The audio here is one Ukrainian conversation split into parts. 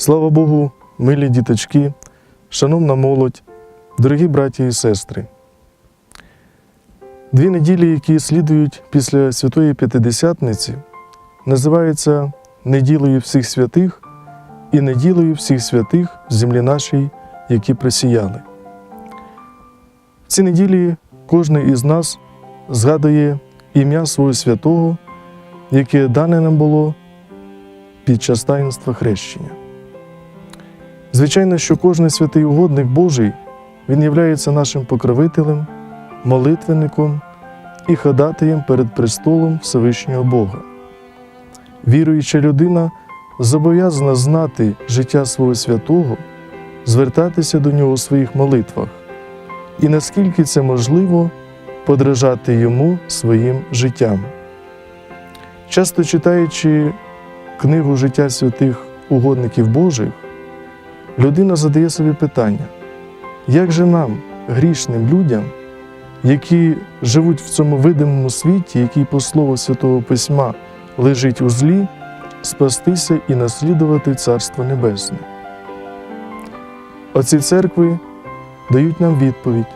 Слава Богу, милі діточки, шановна молодь, дорогі браті і сестри. Дві неділі, які слідують після Святої П'ятидесятниці, називаються неділею всіх святих і неділею всіх святих землі нашій, які присіяли. В ці неділі кожен із нас згадує ім'я свого святого, яке дане нам було під час таїнства хрещення. Звичайно, що кожен святий угодник Божий він являється нашим покровителем, молитвенником і ходатаєм перед престолом Всевишнього Бога. Віруюча людина зобов'язана знати життя свого святого, звертатися до нього у своїх молитвах і наскільки це можливо, подражати йому своїм життям. Часто читаючи книгу життя святих угодників Божих, людина задає собі питання, як же нам, грішним людям, які живуть в цьому видимому світі, який, по слову Святого Письма, лежить у злі, спастися і наслідувати Царство Небесне. Оці церкви дають нам відповідь,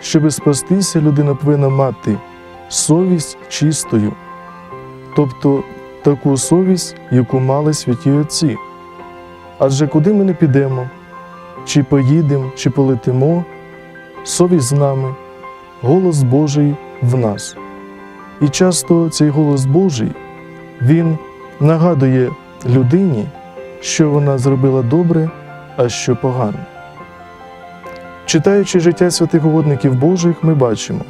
щоби спастися, людина повинна мати совість чистою, тобто таку совість, яку мали святі Отці. Адже куди ми не підемо, чи поїдемо, чи полетимо, совість з нами, голос Божий в нас. І часто цей голос Божий, він нагадує людині, що вона зробила добре, а що погане. Читаючи життя святих угодників Божих, ми бачимо,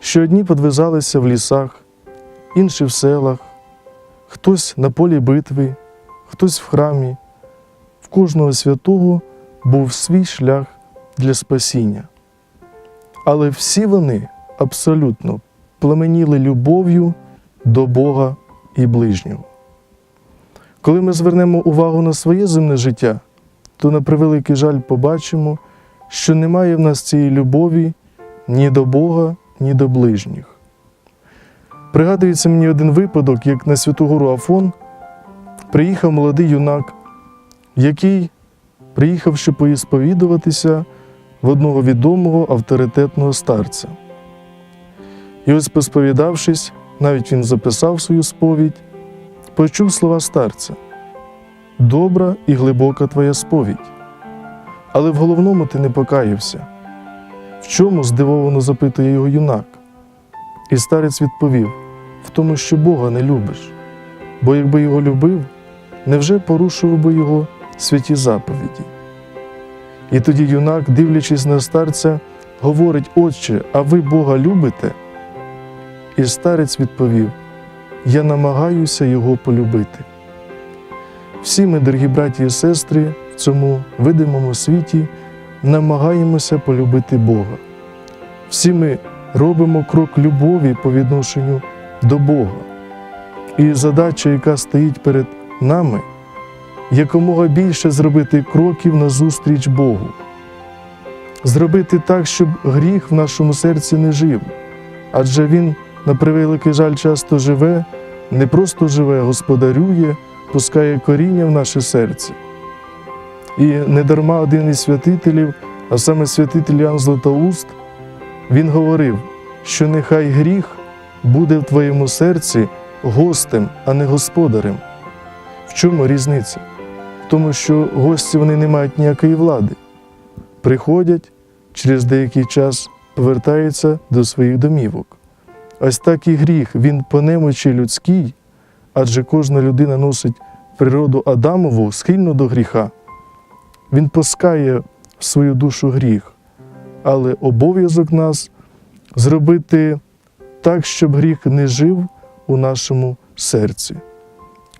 що одні подвизалися в лісах, інші в селах, хтось на полі битви, хтось в храмі. В кожного святого був свій шлях для спасіння. Але всі вони абсолютно пламеніли любов'ю до Бога і ближнього. Коли ми звернемо увагу на своє земне життя, то на превеликий жаль побачимо, що немає в нас цієї любові ні до Бога, ні до ближніх. Пригадується мені один випадок, як на Святу Гору Афон приїхав молодий юнак, який, приїхавши поісповідуватися в одного відомого авторитетного старця. І ось, посповідавшись, навіть він записав свою сповідь, почув слова старця: Добра і глибока твоя сповідь. Але в головному ти не покаявся. В чому здивовано запитує його юнак? І старець відповів: в тому, що Бога не любиш, бо якби його любив, невже порушував би його святі заповіді? І тоді юнак, дивлячись на старця, говорить: Отче, а ви Бога любите? І старець відповів: Я намагаюся його полюбити. Всі ми, дорогі браті і сестри, в цьому видимому світі намагаємося полюбити Бога. Всі ми робимо крок любові по відношенню до Бога. І задача, яка стоїть перед нами, якомога більше зробити кроків назустріч Богу, зробити так, щоб гріх в нашому серці не жив, адже Він, на превеликий жаль, часто живе, не просто живе, господарює, пускає коріння в наше серце. І недарма один із святителів, а саме святитель Ян Златоуст, він говорив, що нехай гріх буде в твоєму серці гостем, а не господарем. В чому різниця? Тому, що гості вони не мають ніякої влади. Приходять, через деякий час повертаються до своїх домівок. Ось так і гріх, він по немочі людській, адже кожна людина носить природу Адамову схильну до гріха. Він пускає в свою душу гріх, але обов'язок нас зробити так, щоб гріх не жив у нашому серці.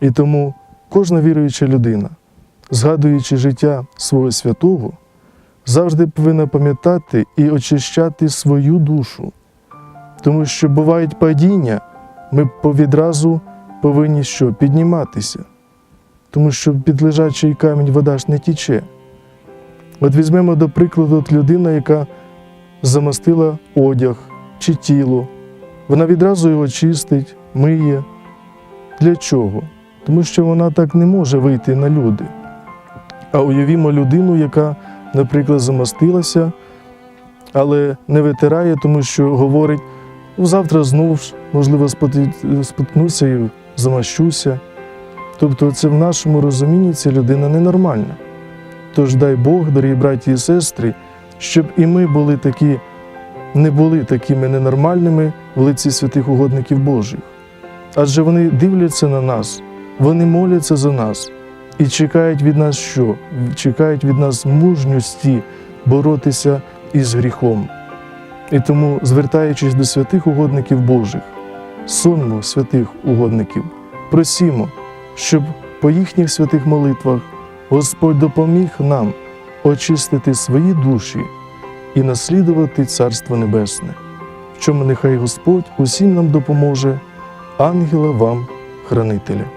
І тому кожна віруюча людина, згадуючи життя свого святого, завжди повинна пам'ятати і очищати свою душу, тому що бувають падіння, ми відразу повинні що? Підніматися, тому що під лежачий камінь вода ж не тіче. От візьмемо до прикладу от людина, яка замастила одяг чи тіло. Вона відразу його чистить, миє. Для чого? Тому що вона так не може вийти на люди. А уявімо людину, яка, наприклад, замастилася, але не витирає, тому що говорить, «Ну, завтра знов ж, можливо, споткнуся і замащуся. Тобто, це в нашому розумінні ця людина ненормальна. Тож дай Бог, дорогі браті і сестри, щоб і ми були такі, не були такими ненормальними в лиці святих угодників Божих. Адже вони дивляться на нас, вони моляться за нас і чекають від нас що? Чекають від нас мужності боротися із гріхом. І тому, звертаючись до святих угодників Божих, сонмо святих угодників, просімо, щоб по їхніх святих молитвах Господь допоміг нам очистити свої душі і наслідувати Царство Небесне, в чому нехай Господь усім нам допоможе, ангела вам, хранителя.